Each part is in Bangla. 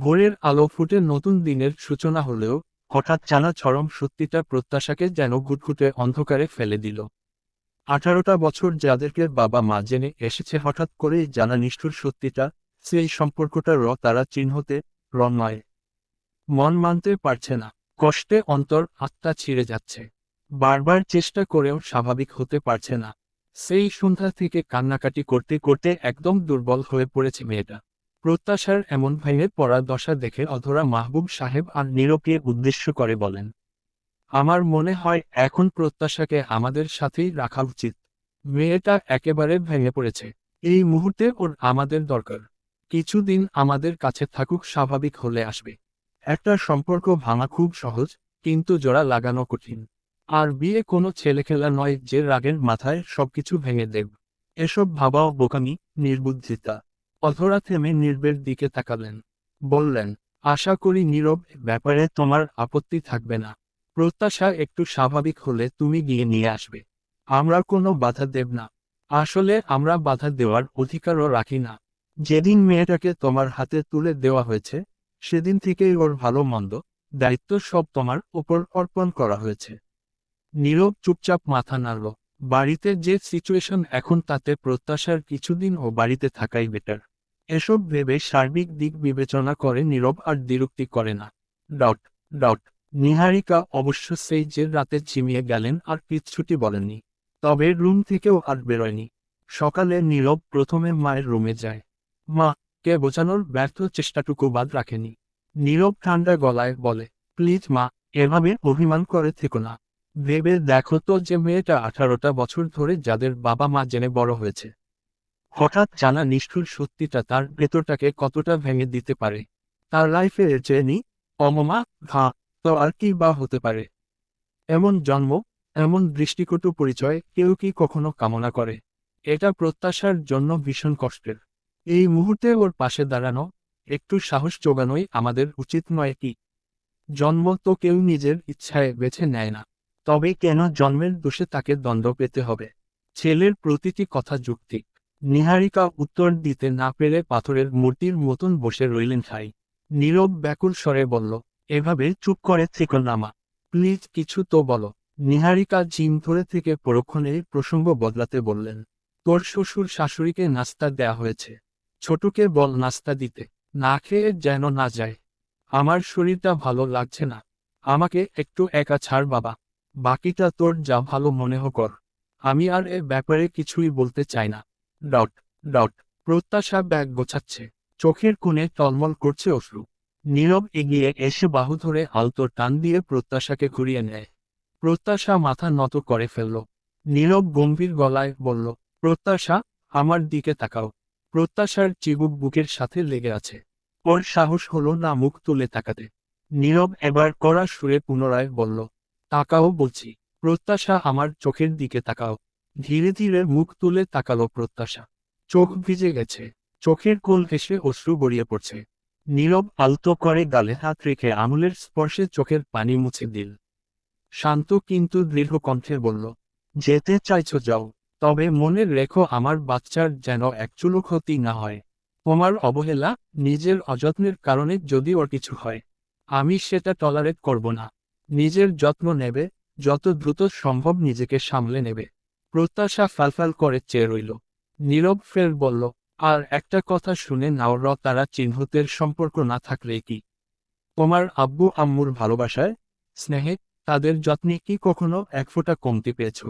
ভোরের আলো ফুটে নতুন দিনের সূচনা হলেও হঠাৎ জানা চরম সত্যিটা প্রত্যাশাকে যেন ঘুটঘুটে অন্ধকারে ফেলে দিল। আঠারোটা বছর যাদেরকে বাবা মা জেনে এসেছে হঠাৎ করেই জানা নিষ্ঠুর সত্যিটা, সেই সম্পর্কটা র তারা চিহ্নতে র নয় মন মানতে পারছে না, কষ্টে অন্তর আত্মা ছিঁড়ে যাচ্ছে। বারবার চেষ্টা করেও স্বাভাবিক হতে পারছে না। সেই সন্ধ্যা থেকে কান্নাকাটি করতে করতে একদম দুর্বল হয়ে পড়েছে মেয়েটা। প্রত্যাশার এমন ভেঙে পড়া দশা দেখে অধরা মাহবুব সাহেব আর নীরবকে উদ্দেশ্য করে বলেন, আমার মনে হয় এখন প্রত্যাশাকে আমাদের সাথেই রাখা উচিত। মেয়েটা একেবারে ভেঙে পড়েছে। এই মুহূর্তে ওর আমাদের দরকার। কিছুদিন আমাদের কাছে থাকুক, স্বাভাবিক হলে আসবে। একটা সম্পর্ক ভাঙা খুব সহজ, কিন্তু জোড়া লাগানো কঠিন। আর বিয়ে কোনো ছেলেখেলা নয় যে রাগের মাথায় সবকিছু ভেঙে দেব। এসব ভাবাও বোকামি, নির্বুদ্ধিতা। অধরা থেমে নির্বের দিকে তাকালেন। বললেন, আশা করি নীরব ব্যাপারে তোমার আপত্তি থাকবে না। প্রত্যাশা একটু স্বাভাবিক হলে তুমি গিয়ে নিয়ে আসবে। আমরা কোনো বাধা দেব না। আসলে আমরা বাধা দেওয়ার অধিকারও রাখি না। যেদিন মেয়েটাকে তোমার হাতে তুলে দেওয়া হয়েছে, সেদিন থেকেই ওর ভালো মন্দ, দায়িত্ব সব তোমার ওপর অর্পণ করা হয়েছে নীরব চুপচাপ মাথা নাড়ল, বাড়িতে যে সিচুয়েশন এখন তাতে প্রত্যাশার কিছুদিন ও বাড়িতে থাকাই বেটার এসব ভেবে সার্বিক দিক বিবেচনা করে নীরব আর দ্বিরুক্তি করে না। ডট ডট নিহারিকা অবশ্য সেই যে রাতে ঝিমিয়ে গেলেন আর কিচ্ছুটি বলেননি। তবে রুম থেকেও আর বেরোয়নি। সকালে নীরব প্রথমে মায়ের রুমে যায়। মা, কে বোঝানোর ব্যর্থ চেষ্টাটুকু বাদ রাখেনি। নীরব ঠান্ডা গলায় বলে, প্লিজ মা, এভাবে অভিমান করে থেকো না। ভেবে দেখো তো যে মেয়েটা আঠারোটা বছর ধরে যাদের বাবা মা জেনে বড় হয়েছে। হঠাৎ জানা নিষ্ঠুর সত্যিটা তার ভেতরটাকে কতটা ভেঙে দিতে পারে। তার লাইফে চেনি অমমা, ঘা, তো আর কি বা হতে পারে। এমন জন্ম, এমন দৃষ্টিকটু পরিচয় কেউ কি কখনো কামনা করে। এটা প্রত্যাশার জন্য ভীষণ কষ্টের। এই মুহূর্তে ওর পাশে দাঁড়ানো, একটু সাহস যোগানোই আমাদের উচিত নয় কি? জন্ম তো কেউ নিজের ইচ্ছায় বেছে নেয় না। তবে কেন জন্মের দোষে তাকে দণ্ড পেতে হবে? ছেলের প্রতিটি কথা যুক্তিক নিহারিকা উত্তর দিতে না পেরে পাথরের মূর্তির মতন বসে রইলেন ঠাই নীরব ব্যাকুল স্বরে বলল, এভাবে চুপ করে থেকো নামা প্লিজ কিছু তো বলো। নিহারিকা জিম ধরে থেকে পরক্ষণে প্রসঙ্গ বদলাতে বললেন, তোর শ্বশুর শাশুড়িকে নাস্তা দেয়া হয়েছে। ছোটকে বল নাস্তা দিতে। না খেয়ে যেন না যায়। আমার শরীরটা ভালো লাগছে না। আমাকে একটু একা ছাড় বাবা। বাকিটা তোর যা ভালো মনে কর। আমি আর এ ব্যাপারে কিছুই বলতে চাই না। ডট ডট প্রত্যাশা ব্যাগ গোছাচ্ছে। চোখের কোণে টলমল করছে অশ্রু। নীরব এগিয়ে এসে বাহু ধরে আলতো টান দিয়ে প্রত্যাশাকে ঘুরিয়ে নেয়। প্রত্যাশা মাথা নত করে ফেলল। নীরব গম্ভীর গলায় বলল, প্রত্যাশা, আমার দিকে তাকাও। প্রত্যাশার চিবুক বুকের সাথে লেগে আছে। ওর সাহস হলো না মুখ তুলে তাকাতে। নীরব এবার কড়া সুরে পুনরায় বলল, তাকাও বলছি। প্রত্যাশা আমার চোখের দিকে তাকাও। ধীরে ধীরে মুখ তুলে তাকালো প্রত্যাশা। চোখ ভিজে গেছে। চোখের কোল এসে অশ্রু গড়িয়ে পড়ছে। নীরব আলতো করে গালে হাত রেখে আঙুলের স্পর্শে চোখের পানি মুছে দিল। শান্ত কিন্তু দৃঢ় কণ্ঠে বলল, যেতে চাইছ যাও, তবে মনে রেখো আমার বাচ্চার যেন একচুলো ক্ষতি না হয়। তোমার অবহেলা নিজের অযত্নের কারণে যদি ওর কিছু হয়, আমি সেটা টলারেট করব না। নিজের যত্ন নেবে, যত দ্রুত সম্ভব নিজেকে সামলে নেবে। প্রত্যাশা ফালফাল করে চেয়ে রইল। নীরব ফের বলল, আর একটা কথা শুনে নাও র, তারা চিহ্নতের সম্পর্ক না থাকলে কি? তোমার আব্বু আম্মুর ভালোবাসায়? স্নেহে, তাদের যত্নে কি কখনো এক ফোঁটা কমতি পেয়েছ?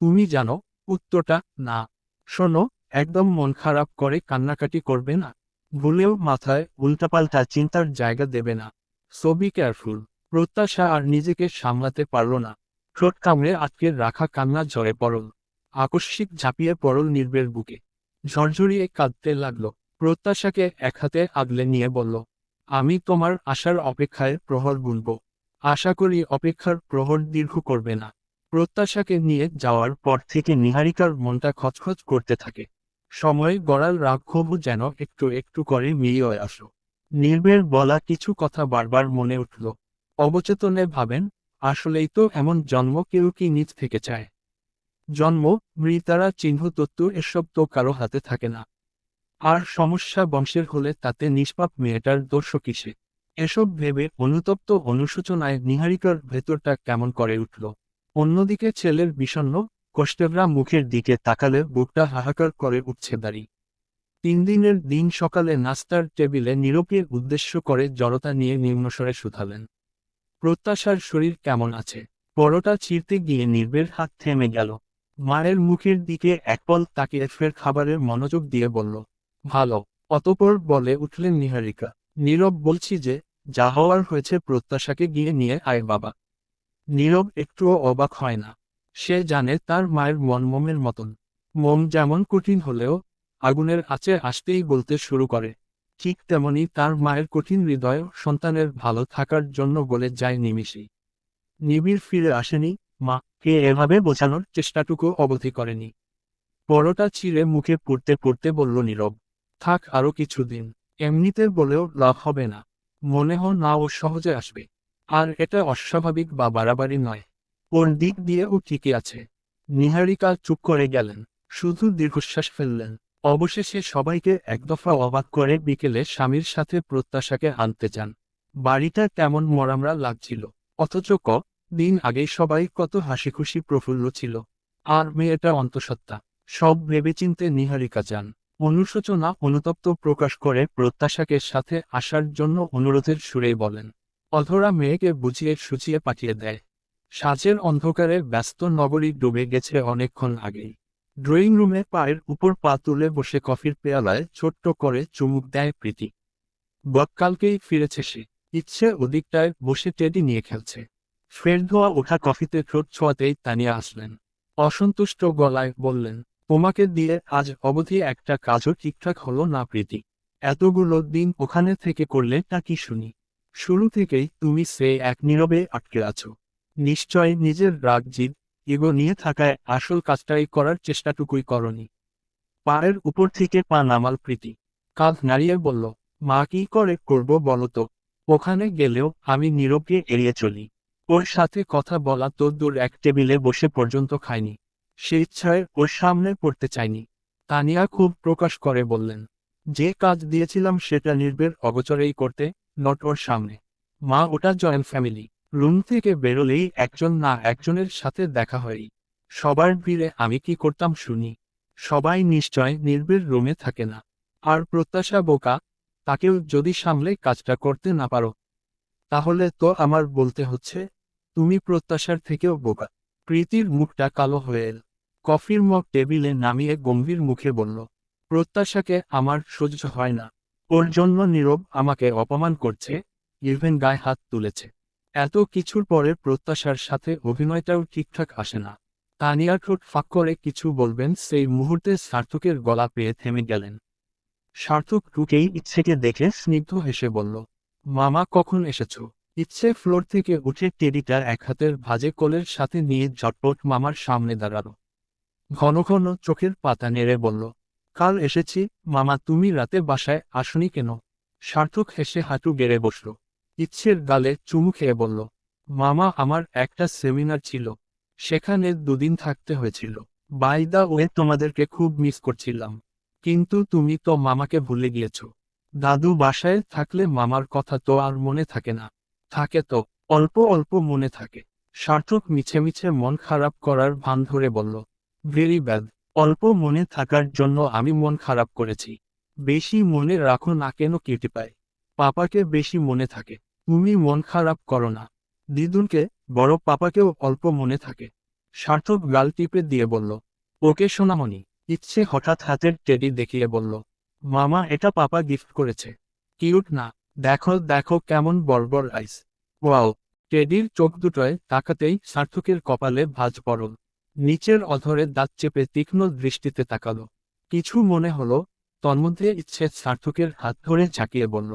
তুমি জানো, উত্তরটা না। শোনো, একদম মন খারাপ করে কান্নাকাটি করবে না। ভুলেও মাথায় উল্টাপাল্টা চিন্তার জায়গা দেবে না। So careful. প্রত্যাশা আর নিজেকে সামলাতে পারল না। ঠোঁট কামড়ে আটকে রাখা কান্না ঝরে পড়ল। আকস্মিক ঝাঁপিয়ে পড়ল নির্বের বুকে। ঝরঝরিয়ে কাঁদতে লাগল। প্রত্যাশাকে এক হাতে আগলে নিয়ে বলল, আমি তোমার আশার অপেক্ষায় প্রহর গুনব। আশা করি অপেক্ষার প্রহর দীর্ঘ করবে না। প্রত্যাশাকে নিয়ে যাওয়ার পর থেকে নিহারিকার মনটা খচখচ করতে থাকে। সময় গড়াল রাঘবও যেন একটু একটু করে মিলিয়ে আসো নির্বের বলা কিছু কথা বারবার মনে উঠল। অবচেতনে ভাবেন আসলেই তো এমন জন্ম কেউ কি নিজ থেকে চায়? জন্ম, মৃতারা, চিহ্ন, তত্ত্ব এসব তো কারও হাতে থাকে না। আর সমস্যা বংশের হলে তাতে নিষ্পাপ মেয়েটার দোষ কিসে? এসব ভেবে অনুতপ্ত অনুশোচনায় নিহারিকার ভেতরটা কেমন করে উঠল? অন্যদিকে ছেলের বিষণ্ণ, কষ্টেভরা মুখের দিকে তাকালে বুকটা হাহাকার করে উঠছে দাঁড়ি। তিন দিনের দিন সকালে নাস্তার টেবিলে নীরবকে উদ্দেশ্য করে জড়তা নিয়ে নিম্নস্বরে শুধালেন। প্রত্যাশার শরীর কেমন আছে? পরোটা ছিঁড়তে গিয়ে নির্বের হাত থেমে গেল। মায়ের মুখের দিকে একপল তাকিয়ে ফের খাবারের মনোযোগ দিয়ে বলল, ভালো। অতপর বলে উঠলেন নিহারিকা, নীরব বলছি যে, যা হওয়ার হয়েছে প্রত্যাশাকে গিয়ে নিয়ে আয় বাবা। নীরব একটুও অবাক হয় না। সে জানে তার মায়ের মন মোমের মতন। মোম যেমন কঠিন হলেও আগুনের আঁচে আসতেই বলতে শুরু করে। ঠিক তেমনি তার মায়ের কঠিন হৃদয় সন্তানের ভালো থাকার জন্য বলে যায় নিমিষেই। নিবিড় ফিরে আসেনি মা কে এভাবে বোঝানোর চেষ্টাটুকু অবধি করেনি। পরোটা চিড়ে মুখে পড়তে পড়তে বলল, নীরব, থাক আরও কিছুদিন, এমনিতে বলেও লাভ হবে না। মনে হয় না ও সহজে আসবে। আর এটা অস্বাভাবিক বা বাড়াবাড়ি নয়। ওর দিক দিয়ে ও ঠিকই আছে। নিহারিকা চুপ করে গেলেন, শুধু দীর্ঘশ্বাস ফেললেন। অবশেষে সবাইকে একদফা অবাক করে বিকেলে স্বামীর সাথে প্রত্যাশাকে আনতে চান বাড়িটা কেমন মরামরা লাগছিল, অথচ ক, দিন আগেই সবাই কত হাসি খুশি প্রফুল্ল ছিল। আর মেয়েটা অন্তঃসত্ত্বা, সব ভেবেচিন্তে নিহারিকা যান। অনুশোচনা অনুতপ্ত প্রকাশ করে প্রত্যাশাকে সাথে আসার জন্য অনুরোধের সুরেই বলেন, অধরা মেয়েকে বুঝিয়ে সুচিয়ে পাঠিয়ে দেয়। সাজের অন্ধকারে ব্যস্ত নগরী ডুবে গেছে অনেকক্ষণ আগেই। ড্রয়িং রুমে পায়ের উপর পা তুলে বসে কফির পেয়ালায় ছোট্ট করে চুমুক দেয় প্রীতি। বককালকেই ফিরেছে সে। ইচ্ছে ওদিকটায় বসে টেডি নিয়ে খেলছে। ফের ধোয়া ওঠা কফিতে ঠোঁট ছোঁয়াতেই তানিয়া আসলেন। অসন্তুষ্ট গলায় বললেন, তোমাকে দিয়ে আজ অবধি একটা কাজও ঠিকঠাক হলো না প্রীতি। এতগুলো দিন ওখানে থেকে করলে তা কি শুনি? শুরু থেকেই তুমি সে এক নীরবে আটকে আছো। নিশ্চয় নিজের রাগ জিদ ইগো নিয়ে থাকায় আসল কাজটাই করার চেষ্টাটুকুই করনি। পায়ের উপর থেকে পা নামাল প্রীতি। কাঁধ নাড়িয়ে বলল, মা কি করে করব বলো তো? ওখানে গেলেও আমি নীরবকে এড়িয়ে চলি। ওর সাথে কথা বলা তো দূর এক টেবিলে বসে পর্যন্ত খায়নি সে ইচ্ছায় ওর সামনে পড়তে চাইনি। তানিয়া খুব প্রকাশ করে বললেন, যে কাজ দিয়েছিলাম সেটা নির্বের অগোচরেই করতে, নট ওর সামনে। মা ওটা জয়েন্ট ফ্যামিলি। রুম থেকে বেরোলেই একজন না একজনের সাথে দেখা হয়ই সবার ভিড়ে আমি কি করতাম শুনি। সবাই নিশ্চয় নির্বের রুমে থাকে না। আর প্রত্যাশা বোকা, তাকেও যদি সামলে কাজটা করতে না পারো। তাহলে তো আমার বলতে হচ্ছে, তুমি প্রত্যাশার থেকেও বোকা। প্রীতির মুখটা কালো হয়ে এল। কফির মগ টেবিলে নামিয়ে গম্ভীর মুখে বলল, প্রত্যাশাকে আমার সহ্য হয় না। ওর জন্য নীরব আমাকে অপমান করছে ইভেন গায়ে হাত তুলেছে। এত কিছুর পরে প্রত্যাশার সাথে অভিনয়টাও ঠিকঠাক আসে না। তানিয়া ঠোঁট ফাঁক করে কিছু বলবেন, সেই মুহূর্তে সার্থকের গলা পেয়ে থেমে গেলেন। সার্থক টুকেই ইচ্ছেকে দেখে স্নিগ্ধ হেসে বলল, মামা, কখন এসেছ? ইচ্ছে ফ্লোর থেকে উঠে টেডিটা এক হাতের ভাজে কোলের সাথে নিয়ে ঝটপট মামার সামনে দাঁড়াল। ঘন ঘন চোখের পাতা নেড়ে বলল, কাল এসেছি। মামা, তুমি রাতে বাসায় আসনি কেন? সার্থক হেসে হাঁটু গেড়ে বসল। ইচ্ছের গালে চুমু খেয়ে বলল, মামা, আমার একটা সেমিনার ছিল। সেখানে দুদিন থাকতে হয়েছিল। বাই দা ওয়ে, তোমাদেরকে খুব মিস করছিলাম। কিন্তু তুমি তো মামাকে ভুলে গিয়েছ। দাদু বাসায় থাকলে মামার কথা তো আর মনে থাকে না। থাকে তো, অল্প অল্প মনে থাকে। সার্থক মিছে মিছে মন খারাপ করার ভান ধরে বলল, ভেরি ব্যাড। অল্প মনে থাকার জন্য আমি মন খারাপ করেছি। বেশি মনে রাখো না কেন কেটে পায় পাপাকে বেশি মনে থাকে। তুমি মন খারাপ করো না। দিদুনকে বড় পাপাকেও অল্প মনে থাকে। সার্থক গাল টিপে দিয়ে বলল, ওকে সোনামণি। ইচ্ছে হঠাৎ হাতের টেডি দেখিয়ে বলল, মামা, এটা পাপা গিফট করেছে। কিউট না। দেখো দেখো কেমন বর্বর আইস। ওয়াও, টেডির চোখ দুটোয় তাকাতেই সার্থকের কপালে ভাজ পড়ল। নিচের অধরে দাঁত চেপে তীক্ষ্ণ দৃষ্টিতে তাকালো। কিছু মনে হলো, তন্মধ্যে ইচ্ছে সার্থকের হাত ধরে ঝাঁকিয়ে বলল,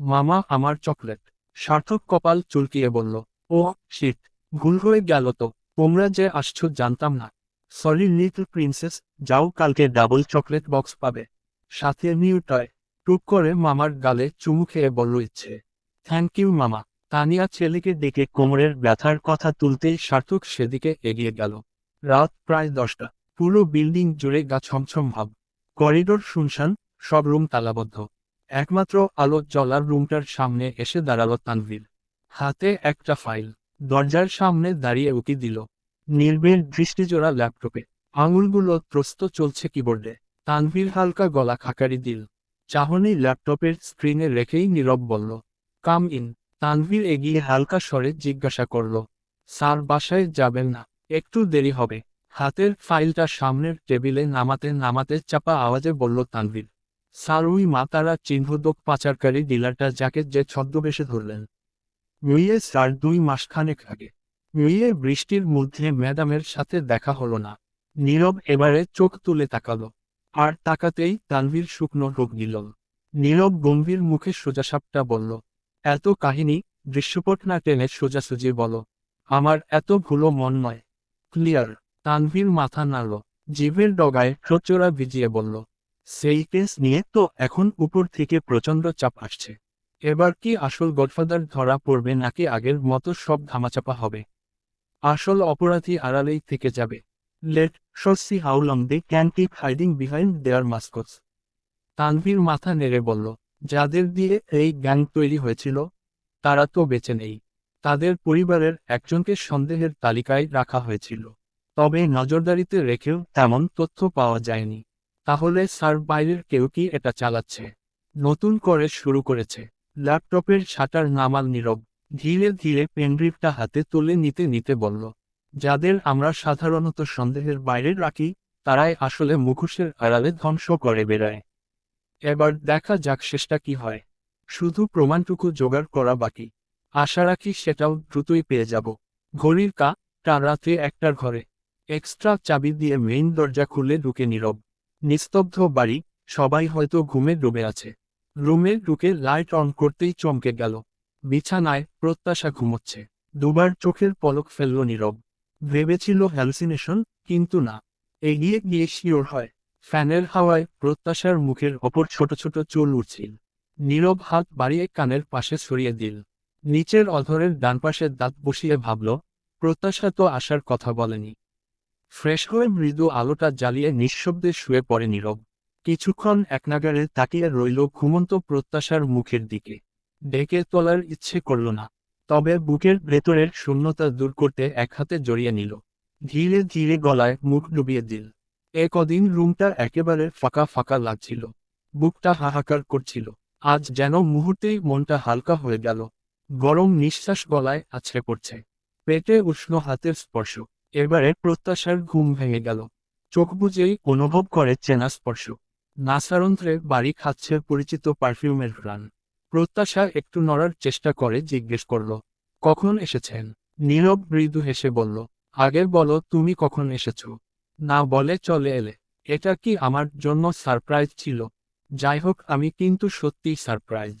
মামা, আমার চকলেট। সার্থক কপাল চুলকিয়ে বলল, ও, শিট, ভুল হয়ে গেল তো, তোমরা যে আসছো জানতাম না। সরি লিটল প্রিন্সেস যাও কালকে ডাবল চকলেট বক্স পাবে। সাথে নিউ টয়, টুক করে মামার গালে চুমু খেয়ে বলল ইচ্ছে। থ্যাংক ইউ মামা। তানিয়া ছেলেকে ডেকে কোমরের ব্যথার কথা তুলতেই সার্থক সেদিকে এগিয়ে গেল। রাত প্রায় দশটা। পুরো বিল্ডিং জুড়ে গা ছমছম ভাব। করিডোর শুনশান, সব রুম তালাবদ্ধ। একমাত্র আলো জ্বলার রুমটার সামনে এসে দাঁড়াল তানভীর। হাতে একটা ফাইল। দরজার সামনে দাঁড়িয়ে উকি দিল। নির্বের দৃষ্টিজোড়া ল্যাপটপে। আঙুলগুলো ত্রস্ত চলছে কিবোর্ডে। তানভীর হালকা গলা খাকারি দিল। চাহনি ল্যাপটপের স্ক্রিনে রেখেই নীরব বলল, কাম ইন। তানভীর এগিয়ে হালকা স্বরে জিজ্ঞাসা করল, স্যার, বাসায় যাবেন না। একটু দেরি হবে। হাতের ফাইলটা সামনের টেবিলে নামাতে নামাতে চাপা আওয়াজে বলল তানভীর স্যার ওই মাতারা চিহ্নদক পাচারকারী ডিলারটা যাকে যে ছদ্মবেশে ধরলেন। রুইয়ে স্যার দুই মাসখানেক আগে। রুইয়ে বৃষ্টির মধ্যে ম্যাডামের সাথে দেখা হলো না। নীরব এবারে চোখ তুলে তাকালো। আর তাকাতেই তানভীর শুকনো রোগ নিল। নীরব গম্ভীর মুখে সোজাসাপটা বলল, এত কাহিনী, দৃশ্যপট না টেনে সোজাসুজি বলো। আমার এত ভুলো মন নয়। ক্লিয়ার, তানভীর মাথা নাড়ল, জিভের ডগায় ঠোঁচোরা ভিজিয়ে বলল সেই কেস নিয়ে তো এখন উপর থেকে প্রচণ্ড চাপ আসছে। এবার কি আসল গডফাদার ধরা পড়বে নাকি আগের মতো সব ধামাচাপা হবে? আসল অপরাধী আড়ালেই থেকে যাবে। Let see how long they can keep hiding behind their mascots. Tanvir মাথা নেড়ে বলল, যাদের দিয়ে এই গ্যাং তৈরি হয়েছিল, তারা তো বেঁচে নেই। তাদের পরিবারের একজনকে সন্দেহের তালিকায় রাখা হয়েছিল। তবে নজরদারিতে রেখেও তেমন তথ্য পাওয়া যায়নি। তাহলে স্যার বাইরের কেউ কি এটা চালাচ্ছে? নতুন করে শুরু করেছে। ল্যাপটপের শাটার নামাল নীরব। ধীরে ধীরে পেনড্রিভটা হাতে তুলে নিতে নিতে বলল, যাদের আমরা সাধারণত সন্দেহের বাইরে রাখি, তারাই আসলে মুখোশের আড়ালে ধ্বংস করে বেড়ায়। এবার দেখা যাক শেষটা কি হয়। শুধু প্রমাণটুকু জোগাড় করা বাকি। আশা রাখি সেটাও দ্রুতই পেয়ে যাব। ঘড়ির কা, টা রাতে একটার ঘরে। এক্সট্রা চাবি দিয়ে মেইন দরজা খুলে ঢুকে নীরব। নিস্তব্ধ বাড়ি, সবাই হয়তো ঘুমে ডুবে আছে। রুমে ঢুকে লাইট অন করতেই চমকে গেল। বিছানায় প্রত্যাশা ঘুমোচ্ছে। দুবার চোখের পলক ফেলল নীরব। ভেবেছিল হ্যালসিনেশন, কিন্তু না। এগিয়ে গিয়ে শিওর হয়, ফ্যানের হাওয়ায় প্রত্যাশার মুখের ওপর ছোট ছোট চুল উঠছিল নীরব হাত বাড়িয়ে কানের পাশে সরিয়ে দিল। নিচের অধরের ডান পাশে দাঁত বসিয়ে ভাবল, প্রত্যাশা তো আসার কথা বলেনি। ফ্রেশ হয়ে মৃদু আলোটা জ্বালিয়ে নিঃশব্দে শুয়ে পড়ে নীরব। কিছুক্ষণ একনাগারে তাকিয়ে রইল ঘুমন্ত প্রত্যাশার মুখের দিকে। ডেকে তোলার ইচ্ছে করল না, তবে বুকের ভেতরের শূন্যতা দূর করতে এক হাতে জড়িয়ে নিল। ধীরে ধীরে গলায় মুখ ডুবিয়ে দিল। এ কদিন রুমটা একেবারে ফাঁকা ফাঁকা লাগছিল। বুকটা হাহাকার করছিল। আজ যেন মুহূর্তেই মনটা হালকা হয়ে গেল। গরম নিঃশ্বাস গলায় আছড়ে পড়ছে। পেটে উষ্ণ হাতের স্পর্শ। এবারে প্রত্যাশার ঘুম ভেঙে গেল। চোখ বুঝেই অনুভব করে চেনা স্পর্শ। নাসারন্ত্রে বাড়ি খাচ্ছে পরিচিত পারফিউমের ঘ্রাণ প্রত্যাশা একটু নড়ার চেষ্টা করে জিজ্ঞেস করল, কখন এসেছেন? নীরব মৃদু হেসে বলল আগে বলো, তুমি কখন এসেছ? না, বলে চলে এলে। এটা কি আমার জন্য সারপ্রাইজ ছিল? যাই হোক, আমি কিন্তু সত্যিই সারপ্রাইজ।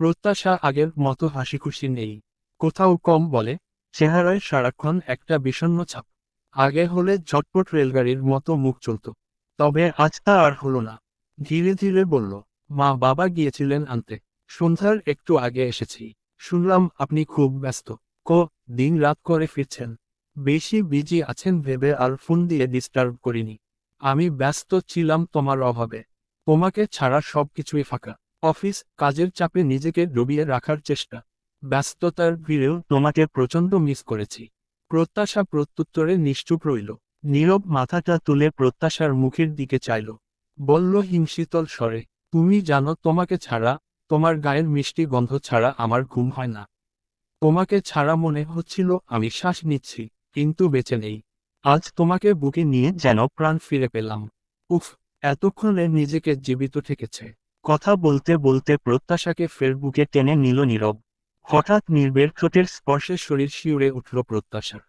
প্রত্যাশা আগের মতো হাসি খুশি নেই। কোথাও কম বলে চেহারায় সারাক্ষণ একটা বিষণ্ণ ছাপ। আগে হলে ঝটপট রেলগাড়ির মতো মুখ চলত। তবে আজ তা আর হলো না। ধীরে ধীরে বলল, মা, বাবা গিয়েছিলেন আনতে। সন্ধ্যার একটু আগে এসেছি। শুনলাম আপনি খুব ব্যস্ত। ক, দিন রাত করে ফিরছেন। বেশি বিজি আছেন ভেবে আর ফোন দিয়ে ডিস্টার্ব করিনি। আমি ব্যস্ত ছিলাম তোমার অভাবে। তোমাকে ছাড়া সবকিছুই ফাঁকা। অফিস কাজের চাপে নিজেকে ডুবিয়ে রাখার চেষ্টা। ব্যস্ততার ভিড়েও তোমাকে প্রচণ্ড মিস করেছি। প্রত্যাশা প্রত্যুত্তরে নিশ্চুপ রইল। নীরব মাথাটা তুলে প্রত্যাশার মুখের দিকে চাইল। বলল হিমশীতল স্বরে, তুমি জানো তোমাকে ছাড়া, তোমার গায়ের মিষ্টি গন্ধ ছাড়া আমার ঘুম হয় না। তোমাকে ছাড়া মনে হচ্ছিল আমি শ্বাস নিচ্ছি, কিন্তু বেঁচে নেই। আজ তোমাকে বুকে নিয়ে যেন প্রাণ ফিরে পেলাম। উফ, এতক্ষণে নিজেকে জীবিত ঠেকেছে। কথা বলতে বলতে প্রত্যাশাকে ফের বুকে টেনে নিল নীরব। হঠাৎ নির্বের ঠোঁটের স্পর্শে শরীর শিউরে উঠল প্রত্যাশার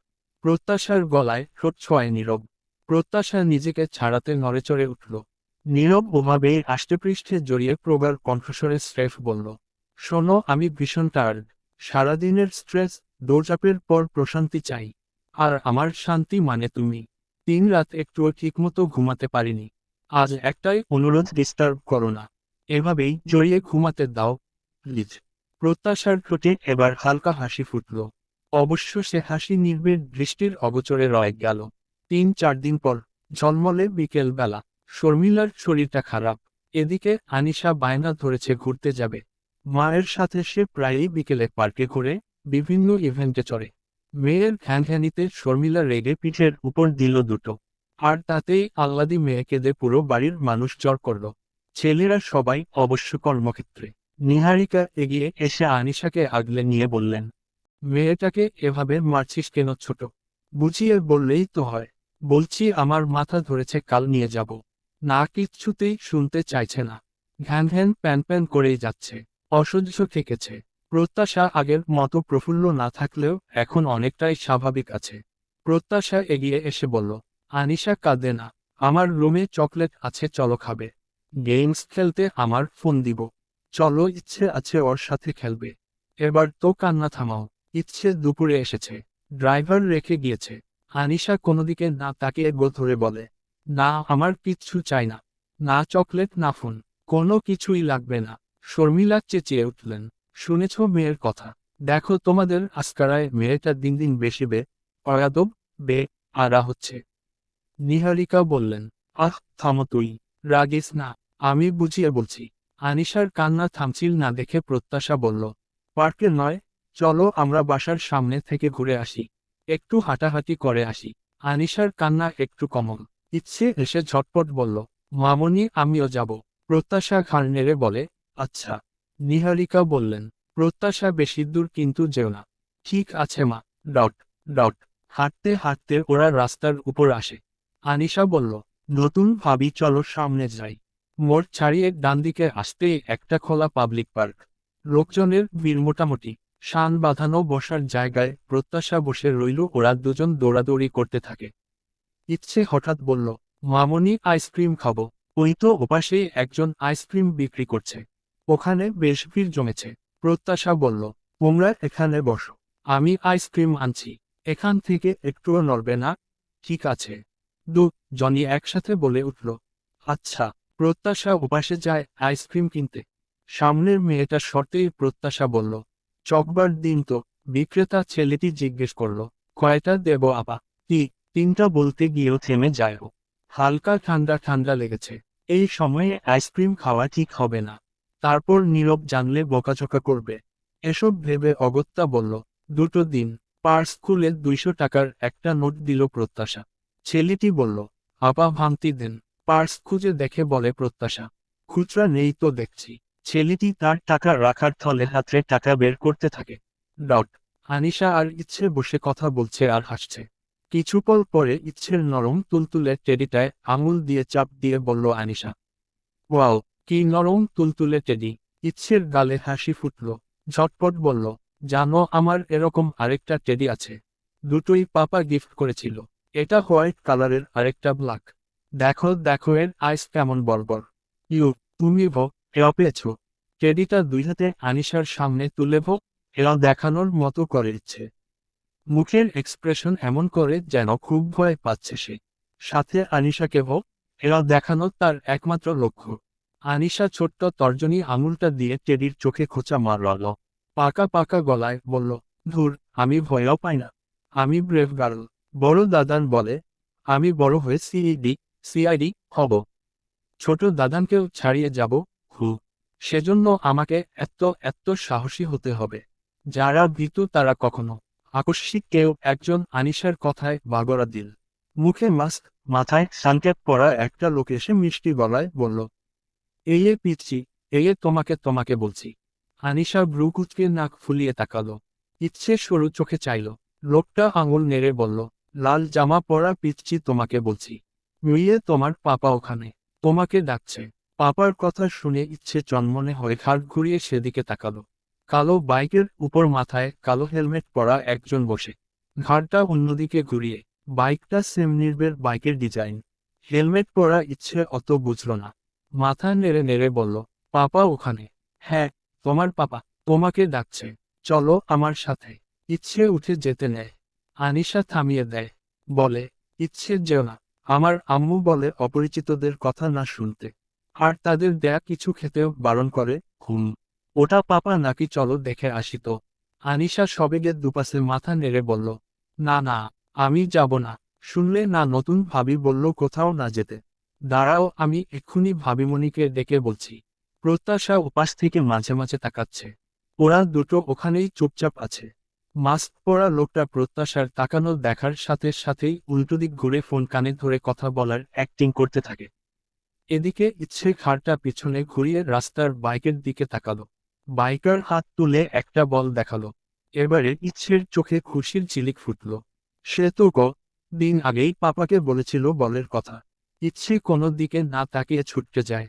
প্রত্যাশার গলায় ঠোঁট ছোঁয় নীরব। প্রত্যাশা নিজেকে ছাড়াতে নড়েচড়ে উঠল। নীরব ওভাবে আষ্টেপৃষ্ঠে জড়িয়ে প্রগাঢ় কণ্ঠস্বরে স্রেফ বলল, শোনো, আমি ভীষণ টায়ার্ড সারাদিনের স্ট্রেস দৌড়চাপের পর প্রশান্তি চাই। আর আমার শান্তি মানে তুমি। তিন রাত একটুও ঠিকমতো ঘুমাতে পারিনি। আজ একটাই অনুরোধ ডিস্টার্ব করো না। এভাবেই জড়িয়ে ঘুমাতে দাও প্লিজ প্রত্যাশার ঠোঁটে এবার হালকা হাসি ফুটল। অবশ্য সে হাসি নির্বের দৃষ্টির অগোচরে রয়ে গেল। তিন চার দিন পর ঝলমলে বিকেল বেলা শর্মিলার শরীরটা খারাপ। এদিকে আনিশা বায়না ধরেছে ঘুরতে যাবে। মায়ের সাথে সে প্রায়ই বিকেলে পার্কে ঘুরে, বিভিন্ন ইভেন্টে চড়ে। মেয়ের ঘ্যানঘ্যানিতে শর্মিলা রেগে পিঠের উপর দিল দুটো। আর তাতেই আহ্লাদি মেয়ে কেঁদে পুরো বাড়ির মানুষ জ্বর করল। ছেলেরা সবাই অবশ্য কর্মক্ষেত্রে। নিহারিকা এগিয়ে এসে আনিশাকে আগলে নিয়ে বললেন, মেয়েটাকে এভাবে মারছিস কেন ছোট? বুঝিয়ে বললেই তো হয়। বলছি আমার মাথা ধরেছে, কাল নিয়ে যাব। না কিচ্ছুতেই শুনতে চাইছে না। ঘ্যান ঘ্যান প্যান প্যান করেই যাচ্ছে। অসহ্য থেকেছে। প্রত্যাশা আগের মতো প্রফুল্ল না থাকলেও এখন অনেকটাই স্বাভাবিক আছে। প্রত্যাশা এগিয়ে এসে বলল, আনিশা কাঁদে না। আমার রুমে চকলেট আছে, চলো খাবে। গেমস খেলতে আমার ফোন দিব। চলো, ইচ্ছে আছে ওর সাথে খেলবে। এবার তো কান্না থামাও। ইচ্ছে দুপুরে এসেছে। ড্রাইভার রেখে গিয়েছে। আনিশা কোনোদিকে না তাকিয়ে গো ধরে বলে, না, আমার কিচ্ছু চাই না। না চকলেট, না ফোন। কোনো কিছুই লাগবে না। শর্মিলা চেঁচিয়ে উঠলেন। শুনেছ মেয়ের কথা। দেখো তোমাদের আস্কারায় মেয়েটা দিন দিন বেশি বে, অয়াদব, বে, আরা হচ্ছে। নিহারিকা বললেন, আহ, থামো তুই। রাগিস না। আমি বুঝিয়ে বলছি। আনিশার কান্না থামছিল না দেখে প্রত্যাশা বলল, পার্কে নয়, চলো আমরা বাসার সামনে থেকে ঘুরে আসি। একটু হাঁটাহাঁটি করে আসি। আনিশার কান্না একটু কমল। ইচ্ছে এসে ঝটপট বলল, মামনি, আমিও যাব। প্রত্যাশা ঘাড় নেড়ে বলে আচ্ছা। নিহারিকা বললেন, প্রত্যাশা বেশি দূর কিন্তু যেও না। ঠিক আছে মা। Dot dot. হাঁটতে হাঁটতে ওরা রাস্তার উপর আসে। আনিশা বলল, নতুন ভাবি, চলো সামনে যাই। মোড় ছাড়িয়ে ডান দিকে আসতেই একটা খোলা পাবলিক পার্ক। লোকজনের ভিড় মোটামুটি। শান বাঁধানো বসার জায়গায় প্রত্যাশা বসে রইল ওরা দুজন দৌড়াদৌড়ি করতে থাকে। ইচ্ছে হঠাৎ বলল, মামনি আইসক্রিম খাব। ওই তো ওপাশেই একজন আইসক্রিম বিক্রি করছে। ওখানে বেশ ভিড় জমেছে। প্রত্যাশা বলল, তোমরা এখানে বসো। আমি আইসক্রিম আনছি। এখান থেকে একটুও নড়বে না। ঠিক আছে। দু জনি একসাথে বলে উঠল আচ্ছা। প্রত্যাশা উপাসে যায় আইসক্রিম কিনতে। সামনের মেয়েটা শর্তেই প্রত্যাশা বলল, চকবার দিন তো। বিক্রেতা ছেলেটি জিজ্ঞেস করল, কয়টা দেব আপা? কি? তিনটা বলতে গিয়েও থেমে যায় ও। হালকা ঠান্ডা ঠান্ডা লেগেছে। এই সময়ে আইসক্রিম খাওয়া ঠিক হবে না। তারপর নীরব জানলে বকাঝকা করবে। এসব ভেবে অগত্যা বলল, দুটো দিন। পার্স খুলে দুইশো টাকার একটা নোট দিল প্রত্যাশা। ছেলেটি বলল, আপা ভাঙতি দেন। পার্স খুঁজে দেখে বলে প্রত্যাশা। খুচরা নেই তো দেখছি। ছেলেটি তার টাকা রাখার থলে হাতে টাকা বের করতে থাকে। ডট, আনিশা আর ইচ্ছে বসে কথা বলছে আর হাসছে। কিছু পল পরে ইচ্ছের নরম তুলতুলে টেডিটায় আঙুল দিয়ে চাপ দিয়ে বলল আনিশা। ওয়াও, কি নরম তুলতুলে টেডি। ইচ্ছের গালে হাসি ফুটল। ঝটপট বলল, জানো আমার এরকম আরেকটা টেডি আছে। দুটোই পাপা গিফট করেছিল। এটা হোয়াইট কালারের আরেকটা ব্ল্যাক। দেখো দেখো এর আইস কেমন বর্বর ইউ, তুমি ভো, এও পেয়েছ। টেডিটা দুই হাতে আনিশার সামনে তুলে ভো এরা দেখানোর মতো করে ইচ্ছে। মুখের এক্সপ্রেশন এমন করে যেন খুব ভয় পাচ্ছে সে। সাথে আনিশাকে ভো এরা দেখানো তার একমাত্র লক্ষ্য। আনিশা ছোট্ট তর্জনী আঙুলটা দিয়ে টেডির চোখে খোঁচা মারল। পাকা পাকা গলায় বলল, ধুর, আমি ভয়ও পাই না। আমি ব্রেভ গার্ল বড় দাদান বলে, আমি বড় হয়ে সিইডি সিআইডি হব। ছোট দাদানকেও ছাড়িয়ে যাব, হু। সেজন্য আমাকে এত এত সাহসী হতে হবে। যারা ভীতু, তারা কখনো। আকস্মিক কেউ একজন আনিশার কথায় বাগড়া দিল। মুখে মাস্ক, মাথায় সানক্যাপ পরা একটা লোক এসে মিষ্টি গলায় বলল, এই এ পিচ্ছি এই তোমাকে তোমাকে বলছি। আনিশা ব্রু কুচকে নাক ফুলিয়ে তাকালো। ইচ্ছে সরু চোখে চাইল। লোকটা আঙুল নেড়ে বলল, লাল জামা পরা পিচ্ছি তোমাকে বলছি। মিয়ে তোমার পাপা ওখানে। তোমাকে ডাকছে। পাপার কথা শুনে ইচ্ছে চন্মনে হয়ে ঘাট ঘুরিয়ে সেদিকে তাকালো। কালো বাইকের উপর মাথায় কালো হেলমেট পরা একজন বসে। ঘাটটা অন্যদিকে ঘুরিয়ে। বাইকটা সেম নির্বের বাইকের ডিজাইন। হেলমেট পরা ইচ্ছে অত বুঝল না। মাথা নেড়ে নেড়ে বলল, পাপা ওখানে? হ্যাঁ তোমার পাপা। তোমাকে ডাকছে। চলো আমার সাথে। ইচ্ছে উঠে যেতে নেয়। আনিশা থামিয়ে দেয়। বলে, ইচ্ছে যেও না। আমার আম্মু বলে অপরিচিতদের কথা না শুনতে। আর তাদের দেয়া কিছু খেতেও বারণ করে হুম ওটা পাপা নাকি চলো দেখে আসি তো। আনিশা সবেগে দুপাশে মাথা নেড়ে বলল, না না, আমি যাব না। শুনলে না নতুন ভাবি বলল, কোথাও না যেতে। দাঁড়াও, আমি এক্ষুনি ভাবিমণিকে ডেকে বলছি। প্রত্যাশা উপাস থেকে মাঝে মাঝে তাকাচ্ছে। ওরা দুটো ওখানেই চুপচাপ আছে। মাস্ক পরা লোকটা প্রত্যাশার তাকানো দেখার সাথে সাথেই উল্টোদিক ঘুরে ফোন কানে ধরে কথা বলার অ্যাক্টিং করতে থাকে। এদিকে ইচ্ছে ঘাড়টা পিছনে ঘুরিয়ে রাস্তার বাইকের দিকে তাকালো। বাইকার হাত তুলে একটা বল দেখাল। এবারে ইচ্ছের চোখে খুশির চিলিক ফুটল। সে তো গ, দিন আগেই পাপাকে বলেছিল বলের কথা। ইচ্ছে কোনো দিকে না তাকিয়ে ছুটতে যায়।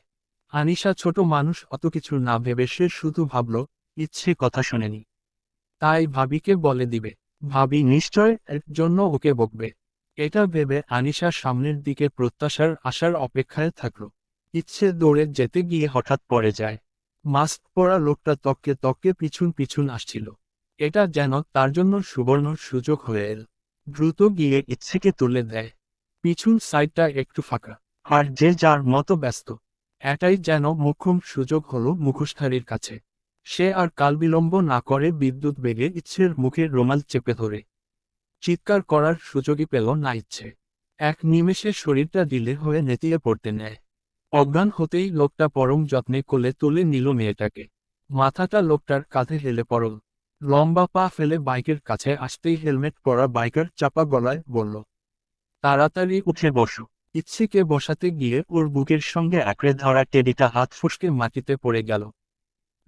আনিশা ছোট মানুষ অত কিছু না ভেবে সে শুধু ভাবল, ইচ্ছে কথা শোনেনি। তাই ভাবিকে বলে দিবে, ভাবি নিশ্চয় এর জন্য ওকে বকবে। এটা ভেবে আনিশা সামনের দিকে প্রত্যাশার আসার অপেক্ষায় থাকল। ইচ্ছে দৌড়ে যেতে গিয়ে হঠাৎ পড়ে যায়। মাস্ক পরা লোকটা তককে তককে পিছুন পিছুন আসছিল। এটা যেন তার জন্য সুবর্ণ সুযোগ হয়ে এল। দ্রুত গিয়ে ইচ্ছেকে তুলে দেয়। পিছুন সাইডটা একটু ফাঁকা। আর যে যার মতো ব্যস্ত। এটাই যেন মুখ্যম সুযোগ হলো মুখোশধারীর কাছে। সে আর কালবিলম্ব না করে বিদ্যুৎ বেগে ইচ্ছের মুখের রোমাল চেপে ধরে। চিৎকার করার সুযোগই পেল না ইচ্ছে। এক নিমেষে শরীরটা দিলে হয়ে নেতিয়ে পড়তে নেয়। অজ্ঞান হতেই লোকটা পরম যত্নে কোলে তুলে নিল মেয়েটাকে। মাথাটা লোকটার কাঁধে হেলে পড়ল। লম্বা পা ফেলে বাইকের কাছে আসতেই হেলমেট পরা বাইকার চাপা গলায় বলল, তাড়াতাড়ি উঠে বসো। ইচ্ছেকে বসাতে গিয়ে ওর বুকের সঙ্গে আঁকড়ে ধরা টেডিটা হাত ফুসকে মাটিতে পড়ে গেল।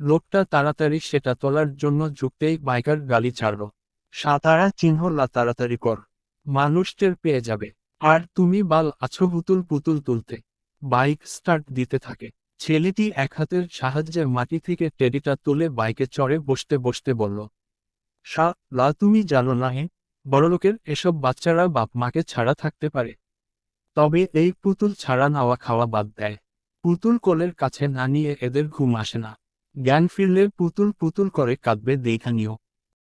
লোকটা তাড়াতাড়ি সেটা তোলার জন্য ঝুঁকতেই বাইকার গালি ছাড়ল। সাতারা চিহ্ন লা তাড়াতাড়ি কর। মানুষদের পেয়ে যাবে। আর তুমি বাল আছো পুতুল পুতুল তুলতে। বাইক স্টার্ট দিতে থাকে। ছেলেটি এক হাতের সাহায্যে মাটি থেকে টেডিটা তুলে বাইকে চড়ে বসতে বসতে বলল সা লা তুমি জানো না হে? বড়লোকের এসব বাচ্চারা বাপ মাকে ছাড়া থাকতে পারে। তবে এই পুতুল ছাড়া নাওয়া খাওয়া বাদ দেয়। পুতুল কোলের কাছে না নিয়ে এদের ঘুম আসে না। জ্ঞান ফিরলে পুতুল পুতুল করে কাঁদবে দেখা নিও